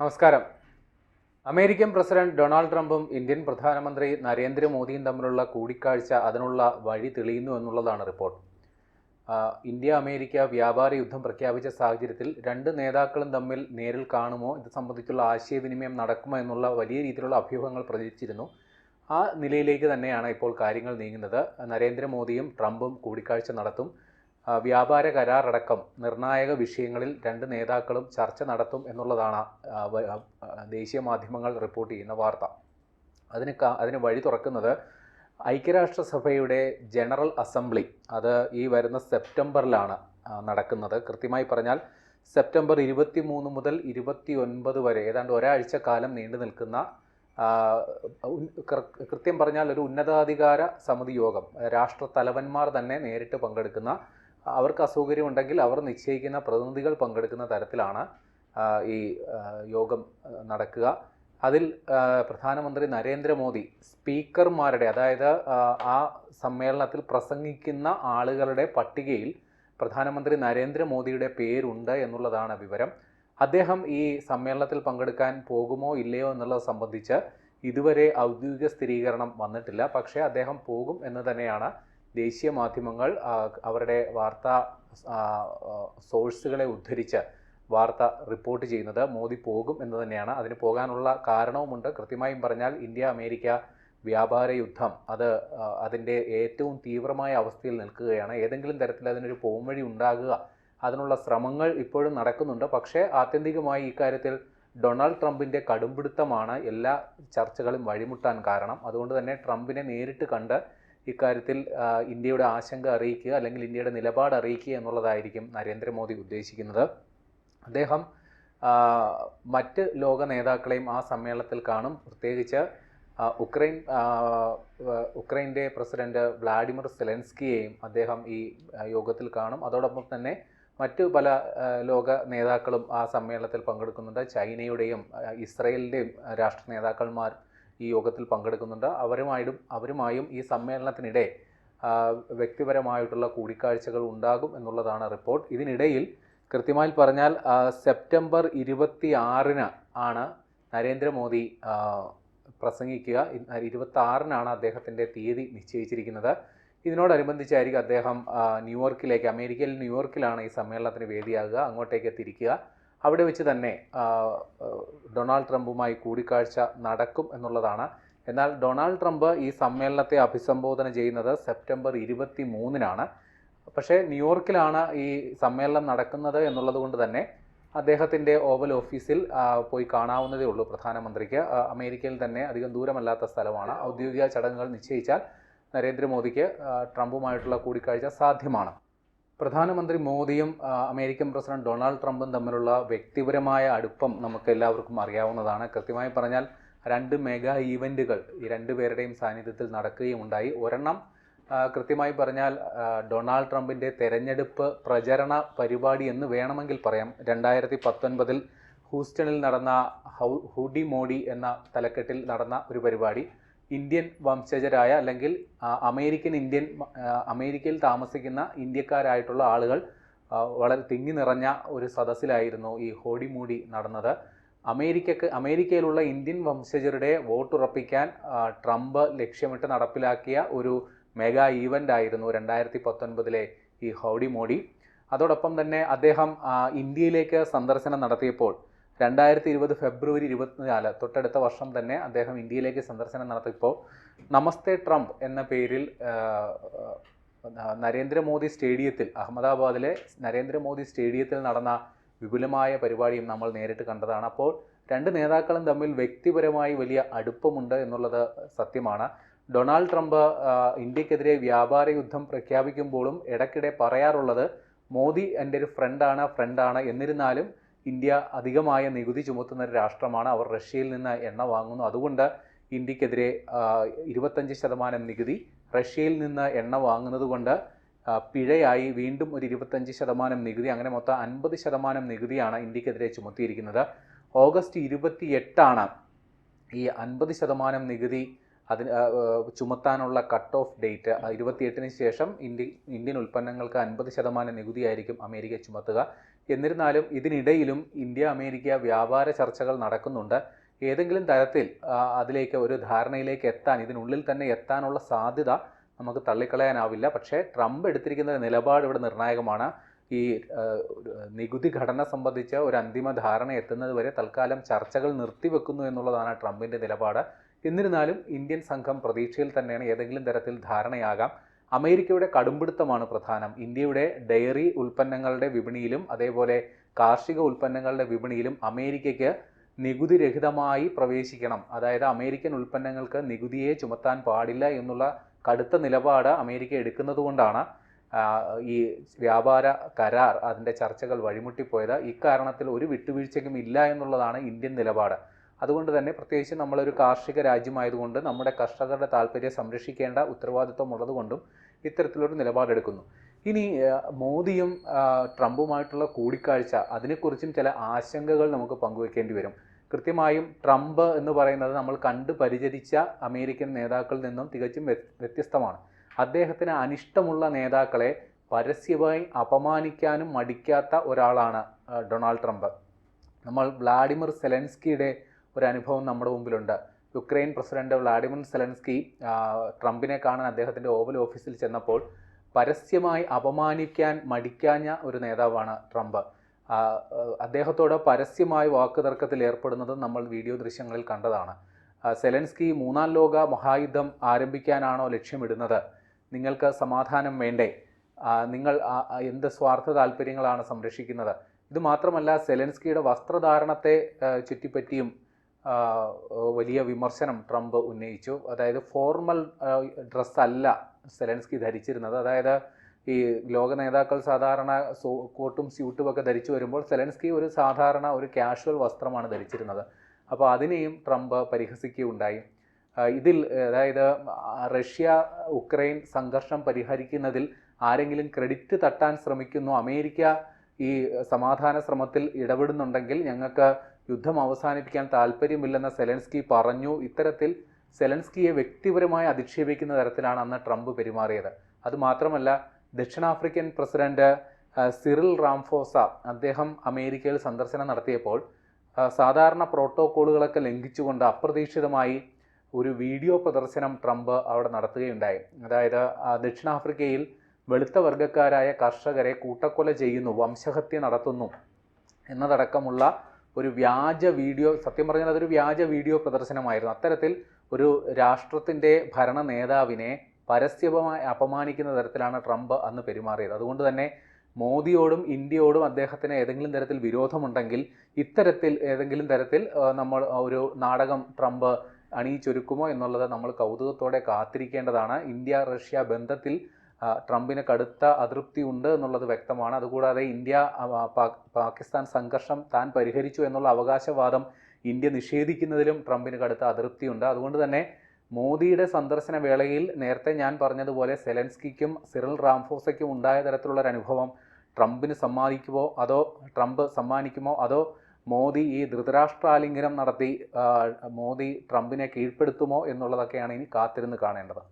നമസ്കാരം. American president Donald ട്രംപും Indian പ്രധാനമന്ത്രി നരേന്ദ്രമോദിയും തമ്മിലുള്ള കൂടിക്കാഴ്ച അതിനുള്ള വഴി തെളിയുന്നു എന്നുള്ളതാണ് റിപ്പോർട്ട്. ഇന്ത്യ അമേരിക്ക വ്യാപാര യുദ്ധം പ്രഖ്യാപിച്ച സാഹചര്യത്തിൽ രണ്ട് നേതാക്കളും തമ്മിൽ നേരിൽ കാണുമോ? ഇത് സംബന്ധിച്ചുള്ള ആശയവിനിമയം നടക്കുമോ എന്നുള്ള വലിയ രീതിയിലുള്ള അഭ്യൂഹങ്ങൾ പ്രചരിച്ചിരുന്നു. ആ നിലയിലേക്ക് തന്നെയാണ് ഇപ്പോൾ കാര്യങ്ങൾ നീങ്ങുന്നത്. നരേന്ദ്രമോദിയും ട്രംപും കൂടിക്കാഴ്ച നടത്തും. വ്യാപാര കരാറടക്കം നിർണായക വിഷയങ്ങളിൽ രണ്ട് നേതാക്കളും ചർച്ച നടത്തും എന്നുള്ളതാണ് ദേശീയ മാധ്യമങ്ങൾ റിപ്പോർട്ട് ചെയ്യുന്ന വാർത്ത. അതിന് അതിന് വഴി തുറക്കുന്നത് ഐക്യരാഷ്ട്രസഭയുടെ ജനറൽ അസംബ്ലി. അത് ഈ വരുന്ന സെപ്റ്റംബറിലാണ് നടക്കുന്നത്. കൃത്യമായി പറഞ്ഞാൽ സെപ്റ്റംബർ ഇരുപത്തി മൂന്ന് മുതൽ ഇരുപത്തി ഒൻപത് വരെ ഏതാണ്ട് ഒരാഴ്ച കാലം നീണ്ടു നിൽക്കുന്ന കൃത്യം പറഞ്ഞാൽ ഒരു ഉന്നതാധികാര സമിതി യോഗം രാഷ്ട്ര തലവന്മാർ തന്നെ നേരിട്ട് പങ്കെടുക്കുന്ന അവർക്ക് അസൗകര്യമുണ്ടെങ്കിൽ അവർ നിശ്ചയിക്കുന്ന പ്രതിനിധികൾ പങ്കെടുക്കുന്ന തരത്തിലാണ് ഈ യോഗം നടക്കുക. അതിൽ പ്രധാനമന്ത്രി നരേന്ദ്രമോദി സ്പീക്കർമാരുടെ അതായത് ആ സമ്മേളനത്തിൽ പ്രസംഗിക്കുന്ന ആളുകളുടെ പട്ടികയിൽ പ്രധാനമന്ത്രി നരേന്ദ്രമോദിയുടെ പേരുണ്ട് എന്നുള്ളതാണ് വിവരം. അദ്ദേഹം ഈ സമ്മേളനത്തിൽ പങ്കെടുക്കാൻ പോകുമോ ഇല്ലയോ എന്നുള്ളത് സംബന്ധിച്ച് ഇതുവരെ ഔദ്യോഗിക സ്ഥിരീകരണം വന്നിട്ടില്ല. പക്ഷേ അദ്ദേഹം പോകും എന്ന് തന്നെയാണ് ദേശീയ മാധ്യമങ്ങൾ അവരുടെ വാർത്താ സോഴ്സുകളെ ഉദ്ധരിച്ച് വാർത്ത റിപ്പോർട്ട് ചെയ്യുന്നത് മോദി പോകും എന്ന് തന്നെയാണ്. അതിന് പോകാനുള്ള കാരണവുമുണ്ട്. കൃത്യമായും പറഞ്ഞാൽ ഇന്ത്യ അമേരിക്ക വ്യാപാര യുദ്ധം അത് അതിന്റെ ഏറ്റവും തീവ്രമായ അവസ്ഥയിൽ നിൽക്കുകയാണ്. ഏതെങ്കിലും തരത്തിൽ അതിനൊരു പോംവഴി ഉണ്ടാകുക അതിനുള്ള ശ്രമങ്ങൾ ഇപ്പോഴും നടക്കുന്നുണ്ട്. പക്ഷേ ആത്യന്തികമായി ഇക്കാര്യത്തിൽ ഡൊണാൾഡ് ട്രംപിന്റെ കടുംപിടുത്തമാണ് എല്ലാ ചർച്ചകളും വഴിമുട്ടാൻ കാരണം. അതുകൊണ്ട് തന്നെ ട്രംപിനെ നേരിട്ട് കണ്ട് ഇക്കാര്യത്തിൽ ഇന്ത്യയുടെ ആശങ്ക അറിയിക്കുക അല്ലെങ്കിൽ ഇന്ത്യയുടെ നിലപാട് അറിയിക്കുക എന്നുള്ളതായിരിക്കും നരേന്ദ്രമോദി ഉദ്ദേശിക്കുന്നത്. അദ്ദേഹം മറ്റ് ലോക നേതാക്കളെയും ആ സമ്മേളനത്തിൽ കാണും. പ്രത്യേകിച്ച് ഉക്രൈൻ ഉക്രൈന്റെ പ്രസിഡന്റ് വ്ളാഡിമിർ സെലൻസ്കിയെയും അദ്ദേഹം ഈ യോഗത്തിൽ കാണും. അതോടൊപ്പം തന്നെ മറ്റു പല ലോക നേതാക്കളും ആ സമ്മേളനത്തിൽ പങ്കെടുക്കുന്നുണ്ട്. ചൈനയുടെയും ഇസ്രയേലിന്റെയും രാഷ്ട്ര നേതാക്കന്മാർ ഈ യോഗത്തിൽ പങ്കെടുക്കുന്നുണ്ട്. അവരുമായിട്ടും അവരുമായും ഈ സമ്മേളനത്തിനിടെ വ്യക്തിപരമായിട്ടുള്ള കൂടിക്കാഴ്ചകൾ ഉണ്ടാകും എന്നുള്ളതാണ് റിപ്പോർട്ട്. ഇതിനിടയിൽ കൃത്യമായി പറഞ്ഞാൽ സെപ്റ്റംബർ ഇരുപത്തി ആറിന് ആണ് നരേന്ദ്രമോദി പ്രസംഗിക്കുക. ഇരുപത്തി ആറിനാണ് അദ്ദേഹത്തിന്റെ തീയതി നിശ്ചയിച്ചിരിക്കുന്നത്. ഇതിനോടനുബന്ധിച്ചായിരിക്കും അദ്ദേഹം ന്യൂയോർക്കിലേക്ക് അമേരിക്കയിൽ ന്യൂയോർക്കിലാണ് ഈ സമ്മേളനത്തിന് വേദിയാകുക അങ്ങോട്ടേക്ക് തിരിക്കുക. അവിടെ വെച്ച് തന്നെ ഡൊണാൾഡ് ട്രംപുമായി കൂടിക്കാഴ്ച നടക്കും എന്നുള്ളതാണ്. എന്നാൽ ഡൊണാൾഡ് ട്രംപ് ഈ സമ്മേളനത്തെ അഭിസംബോധന ചെയ്യുന്നത് സെപ്റ്റംബർ ഇരുപത്തി മൂന്നിനാണ് പക്ഷേ ന്യൂയോർക്കിലാണ് ഈ സമ്മേളനം നടക്കുന്നത് എന്നുള്ളത് കൊണ്ട് തന്നെ അദ്ദേഹത്തിന്റെ ഓവൽ ഓഫീസിൽ പോയി കാണാവുന്നതേ ഉള്ളൂ പ്രധാനമന്ത്രിക്ക്. അമേരിക്കയിൽ തന്നെ അധികം ദൂരമല്ലാത്ത സ്ഥലമാണ്. ഔദ്യോഗിക ചടങ്ങുകൾ നിശ്ചയിച്ചാൽ നരേന്ദ്രമോദിക്ക് ട്രംപുമായിട്ടുള്ള കൂടിക്കാഴ്ച സാധ്യമാണ്. പ്രധാനമന്ത്രി മോദിയും അമേരിക്കൻ പ്രസിഡന്റ് ഡൊണാൾഡ് ട്രംപും തമ്മിലുള്ള വ്യക്തിപരമായ അടുപ്പം നമുക്ക് എല്ലാവർക്കും അറിയാവുന്നതാണ്. കൃത്യമായി പറഞ്ഞാൽ രണ്ട് മെഗാ ഈവന്റുകൾ ഈ രണ്ടുപേരുടെയും സാന്നിധ്യത്തിൽ നടക്കുകയും ഉണ്ടായി. ഒരെണ്ണം കൃത്യമായി പറഞ്ഞാൽ ഡൊണാൾഡ് ട്രംപിന്റെ തെരഞ്ഞെടുപ്പ് പ്രചരണ പരിപാടി എന്ന് വേണമെങ്കിൽ പറയാം. രണ്ടായിരത്തി പത്തൊൻപതിൽ ഹൂസ്റ്റണിൽ നടന്ന ഹൗ ഹൂഡി മോഡി എന്ന തലക്കെട്ടിൽ നടന്ന ഒരു പരിപാടി. ഇന്ത്യൻ വംശജരായ അല്ലെങ്കിൽ അമേരിക്കൻ ഇന്ത്യൻ അമേരിക്കയിൽ താമസിക്കുന്ന ഇന്ത്യക്കാരായിട്ടുള്ള ആളുകൾ വളരെ തിങ്ങി നിറഞ്ഞ ഒരു സദസ്സിലായിരുന്നു ഈ ഹോഡി മൂടി നടന്നത്. അമേരിക്കക്ക് അമേരിക്കയിലുള്ള ഇന്ത്യൻ വംശജരുടെ വോട്ടുറപ്പിക്കാൻ ട്രംപ് ലക്ഷ്യമിട്ട് നടപ്പിലാക്കിയ ഒരു മെഗാ ഈവന്റ് ആയിരുന്നു രണ്ടായിരത്തി പത്തൊൻപതിലെ ഈ ഹൗഡി മോഡി അതോടൊപ്പം തന്നെ അദ്ദേഹം ഇന്ത്യയിലേക്ക് സന്ദർശനം നടത്തിയപ്പോൾ രണ്ടായിരത്തി ഇരുപത് ഫെബ്രുവരി ഇരുപത്തിനാല് തൊട്ടടുത്ത വർഷം തന്നെ അദ്ദേഹം ഇന്ത്യയിലേക്ക് സന്ദർശനം നടത്തിയപ്പോൾ നമസ്തേ ട്രംപ് എന്ന പേരിൽ നരേന്ദ്രമോദി സ്റ്റേഡിയത്തിൽ അഹമ്മദാബാദിലെ നരേന്ദ്രമോദി സ്റ്റേഡിയത്തിൽ നടന്ന വിപുലമായ പരിപാടിയും നമ്മൾ നേരിട്ട് കണ്ടതാണ്. അപ്പോൾ രണ്ട് നേതാക്കളും തമ്മിൽ വ്യക്തിപരമായി വലിയ അടുപ്പമുണ്ട് എന്നുള്ളത് സത്യമാണ്. ഡൊണാൾഡ് ട്രംപ് ഇന്ത്യക്കെതിരെ വ്യാപാര യുദ്ധം പ്രഖ്യാപിക്കുമ്പോഴും ഇടയ്ക്കിടെ പറയാറുള്ളത് മോദി എന്റെ ഒരു ഫ്രണ്ടാണ് ഫ്രണ്ടാണ് എന്നിരുന്നാലും ഇന്ത്യ അധികമായ നികുതി ചുമത്തുന്ന ഒരു രാഷ്ട്രമാണ്. അവർ റഷ്യയിൽ നിന്ന് എണ്ണ വാങ്ങുന്നു. അതുകൊണ്ട് ഇന്ത്യക്കെതിരെ ഇരുപത്തഞ്ച് ശതമാനം നികുതി റഷ്യയിൽ നിന്ന് എണ്ണ വാങ്ങുന്നത് കൊണ്ട് പിഴയായി വീണ്ടും ഒരു ഇരുപത്തഞ്ച് ശതമാനം നികുതി അങ്ങനെ മൊത്തം അൻപത് ശതമാനം നികുതിയാണ് ഇന്ത്യക്കെതിരെ ചുമത്തിയിരിക്കുന്നത്. ഓഗസ്റ്റ് ഇരുപത്തി എട്ടാണ് ഈ അൻപത് ശതമാനം നികുതി അതിന് ചുമത്താനുള്ള കട്ട് ഓഫ് ഡേറ്റ് ഇരുപത്തിയെട്ടിന് ശേഷം ഇന്ത്യ ഇന്ത്യൻ ഉൽപ്പന്നങ്ങൾക്ക് അൻപത് ശതമാനം നികുതി ആയിരിക്കും അമേരിക്ക ചുമത്തുക. എന്നിരുന്നാലും ഇതിനിടയിലും ഇന്ത്യ അമേരിക്ക വ്യാപാര ചർച്ചകൾ നടക്കുന്നുണ്ട്. ഏതെങ്കിലും തരത്തിൽ അതിലേക്ക് ഒരു ധാരണയിലേക്ക് എത്താൻ ഇതിനുള്ളിൽ തന്നെ എത്താനുള്ള സാധ്യത നമുക്ക് തള്ളിക്കളയാനാവില്ല. പക്ഷേ ട്രംപ് എടുത്തിരിക്കുന്ന നിലപാട് ഇവിടെ നിർണായകമാണ്. ഈ നികുതി ഘടന സംബന്ധിച്ച ഒരു അന്തിമ ധാരണ എത്തുന്നത് വരെ തൽക്കാലം ചർച്ചകൾ നിർത്തിവെക്കുന്നു എന്നുള്ളതാണ് ട്രംപിന്റെ നിലപാട്. എന്നിരുന്നാലും ഇന്ത്യൻ സംഘം പ്രതീക്ഷയിൽ തന്നെയാണ് ഏതെങ്കിലും തരത്തിൽ ധാരണയാകാം. അമേരിക്കയുടെ കടുംപിടുത്തമാണ് പ്രധാനം. ഇന്ത്യയുടെ ഡയറി ഉൽപ്പന്നങ്ങളുടെ വിപണിയിലും അതേപോലെ കാർഷിക ഉൽപ്പന്നങ്ങളുടെ വിപണിയിലും അമേരിക്കയ്ക്ക് നികുതി രഹിതമായി പ്രവേശിക്കണം. അതായത് അമേരിക്കൻ ഉൽപ്പന്നങ്ങൾക്ക് നികുതിയെ ചുമത്താൻ പാടില്ല എന്നുള്ള കടുത്ത നിലപാട് അമേരിക്ക എടുക്കുന്നതുകൊണ്ടാണ് ഈ വ്യാപാര കരാർ അതിന്റെ ചർച്ചകൾ വഴിമുട്ടിപ്പോയത്. ഇക്കാരണത്തിൽ ഒരു വിട്ടുവീഴ്ചയ്ക്കും ഇല്ല എന്നുള്ളതാണ് ഇന്ത്യൻ നിലപാട്. അതുകൊണ്ട് തന്നെ പ്രത്യേകിച്ച് നമ്മളൊരു കാർഷിക രാജ്യമായതുകൊണ്ട് നമ്മുടെ കർഷകരുടെ താല്പര്യം സംരക്ഷിക്കേണ്ട ഉത്തരവാദിത്വം ഉള്ളതുകൊണ്ടും ഇത്തരത്തിലൊരു നിലപാടെടുക്കുന്നു. ഇനി മോദിയും ട്രംപുമായിട്ടുള്ള കൂടിക്കാഴ്ച അതിനെക്കുറിച്ചും ചില ആശങ്കകൾ നമുക്ക് പങ്കുവെക്കേണ്ടി വരും. കൃത്യമായും ട്രംപ് എന്ന് പറയുന്നത് നമ്മൾ കണ്ട് പരിചരിച്ച അമേരിക്കൻ നേതാക്കളിൽ നിന്നും തികച്ചും വ്യത്യസ്തമാണ്. അദ്ദേഹത്തിന് അനിഷ്ടമുള്ള നേതാക്കളെ പരസ്യമായി അപമാനിക്കാനും മടിക്കാത്ത ഒരാളാണ് ഡൊണാൾഡ് ട്രംപ്. നമ്മൾ വ്ളാഡിമിർ സെലൻസ്കിയുടെ ഒരു അനുഭവം നമ്മുടെ മുമ്പിലുണ്ട്. യുക്രൈൻ പ്രസിഡന്റ് വ്ളാഡിമിർ സെലൻസ്കി ട്രംപിനെ കാണാൻ അദ്ദേഹത്തിന്റെ ഓവൽ ഓഫീസിൽ ചെന്നപ്പോൾ പരസ്യമായി അപമാനിക്കാൻ മടിക്കാഞ്ഞ ഒരു നേതാവാണ് ട്രംപ്. അദ്ദേഹത്തോട് പരസ്യമായി വാക്കുതർക്കത്തിൽ ഏർപ്പെടുന്നത് നമ്മൾ വീഡിയോ ദൃശ്യങ്ങളിൽ കണ്ടതാണ്. സെലൻസ്കി മൂന്നാം ലോക മഹായുദ്ധം ആരംഭിക്കാനാണോ ലക്ഷ്യമിടുന്നത്? നിങ്ങൾക്ക് സമാധാനം വേണ്ടേ? നിങ്ങൾ എന്ത് സ്വാർത്ഥ താല്പര്യങ്ങളാണ് സംരക്ഷിക്കുന്നത്? ഇത് മാത്രമല്ല സെലൻസ്കിയുടെ വസ്ത്രധാരണത്തെ ചുറ്റിപ്പറ്റിയും വലിയ വിമർശനം ട്രംപ് ഉന്നയിച്ചു. അതായത് ഫോർമൽ ഡ്രസ്സ് അല്ല സെലൻസ്കി ധരിച്ചിരുന്നത്. അതായത് ഈ ലോക നേതാക്കൾ സാധാരണ സോ കോട്ടും സ്യൂട്ടും ഒക്കെ ധരിച്ചു വരുമ്പോൾ സെലൻസ്കി ഒരു സാധാരണ ഒരു കാഷ്വൽ വസ്ത്രമാണ് ധരിച്ചിരുന്നത്. അപ്പോൾ അതിനെയും ട്രംപ് പരിഹസിക്കുകയുണ്ടായി. ഇതിൽ അതായത് റഷ്യ ഉക്രൈൻ സംഘർഷം പരിഹരിക്കുന്നതിൽ ആരെങ്കിലും ക്രെഡിറ്റ് തട്ടാൻ ശ്രമിക്കുന്നു അമേരിക്ക ഈ സമാധാന ശ്രമത്തിൽ ഇടപെടുന്നുണ്ടെങ്കിൽ ഞങ്ങൾക്ക് യുദ്ധം അവസാനിപ്പിക്കാൻ താല്പര്യമില്ലെന്ന് സെലൻസ്കി പറഞ്ഞു. ഇത്തരത്തിൽ സെലൻസ്കിയെ വ്യക്തിപരമായി അധിക്ഷേപിക്കുന്ന തരത്തിലാണ് അന്ന് ട്രംപ് പെരുമാറിയത്. അതുമാത്രമല്ല ദക്ഷിണാഫ്രിക്കൻ പ്രസിഡന്റ് സിറിൽ റാംഫോസ അദ്ദേഹം അമേരിക്കയിൽ സന്ദർശനം നടത്തിയപ്പോൾ സാധാരണ പ്രോട്ടോക്കോളുകളൊക്കെ ലംഘിച്ചുകൊണ്ട് അപ്രതീക്ഷിതമായി ഒരു വീഡിയോ പ്രദർശനം ട്രംപ് അവിടെ നടത്തുകയുണ്ടായി. അതായത് ദക്ഷിണാഫ്രിക്കയിൽ വെളുത്ത വർഗക്കാരായ കർഷകരെ കൂട്ടക്കൊല ചെയ്യുന്നു വംശഹത്യ നടത്തുന്നു എന്നതടക്കമുള്ള ഒരു വ്യാജ വീഡിയോ സത്യം പറഞ്ഞാൽ അതൊരു വ്യാജ വീഡിയോ പ്രദർശനമായിരുന്നു. അത്തരത്തിൽ ഒരു രാഷ്ട്രത്തിന്റെ ഭരണ നേതാവിനെ പരസ്യമായി അപമാനിക്കുന്ന തരത്തിലാണ് ട്രംപ് അന്ന് പെരുമാറിയത്. അതുകൊണ്ട് തന്നെ മോദിയോടും ഇന്ത്യയോടും അദ്ദേഹത്തിന് ഏതെങ്കിലും തരത്തിൽ വിരോധമുണ്ടെങ്കിൽ ഇത്തരത്തിൽ ഏതെങ്കിലും തരത്തിൽ നമ്മൾ ഒരു നാടകം ട്രംപ് അണിയിച്ചൊരുക്കുമോ എന്നുള്ളത് നമ്മൾ കൗതുകത്തോടെ കാത്തിരിക്കേണ്ടതാണ്. ഇന്ത്യ റഷ്യ ബന്ധത്തിൽ ട്രംപിന് കടുത്ത അതൃപ്തി ഉണ്ട് എന്നുള്ളത് വ്യക്തമാണ്. അതുകൂടാതെ ഇന്ത്യ പാകിസ്ഥാൻ സംഘർഷം താൻ പരിഹരിച്ചു എന്നുള്ള അവകാശവാദം ഇന്ത്യ നിഷേധിക്കുന്നതിലും ട്രംപിന് കടുത്ത അതൃപ്തിയുണ്ട്. അതുകൊണ്ട് തന്നെ മോദിയുടെ സന്ദർശന വേളയിൽ നേരത്തെ ഞാൻ പറഞ്ഞതുപോലെ സെലൻസ്കിക്കും സിറിൽ റാംഫോസയ്ക്കും ഉണ്ടായ തരത്തിലുള്ള ഒരു അനുഭവം ട്രംപിന് സമ്മാനിക്കുമോ? അതോ ട്രംപ് സമ്മാനിക്കുമോ? അതോ മോദി ഈ ധൃതരാഷ്ട്രാലിംഗനം നടത്തി മോദി ട്രംപിനെ കീഴ്പ്പെടുത്തുമോ എന്നുള്ളതൊക്കെയാണ് ഇനി കാത്തിരുന്ന് കാണേണ്ടത്.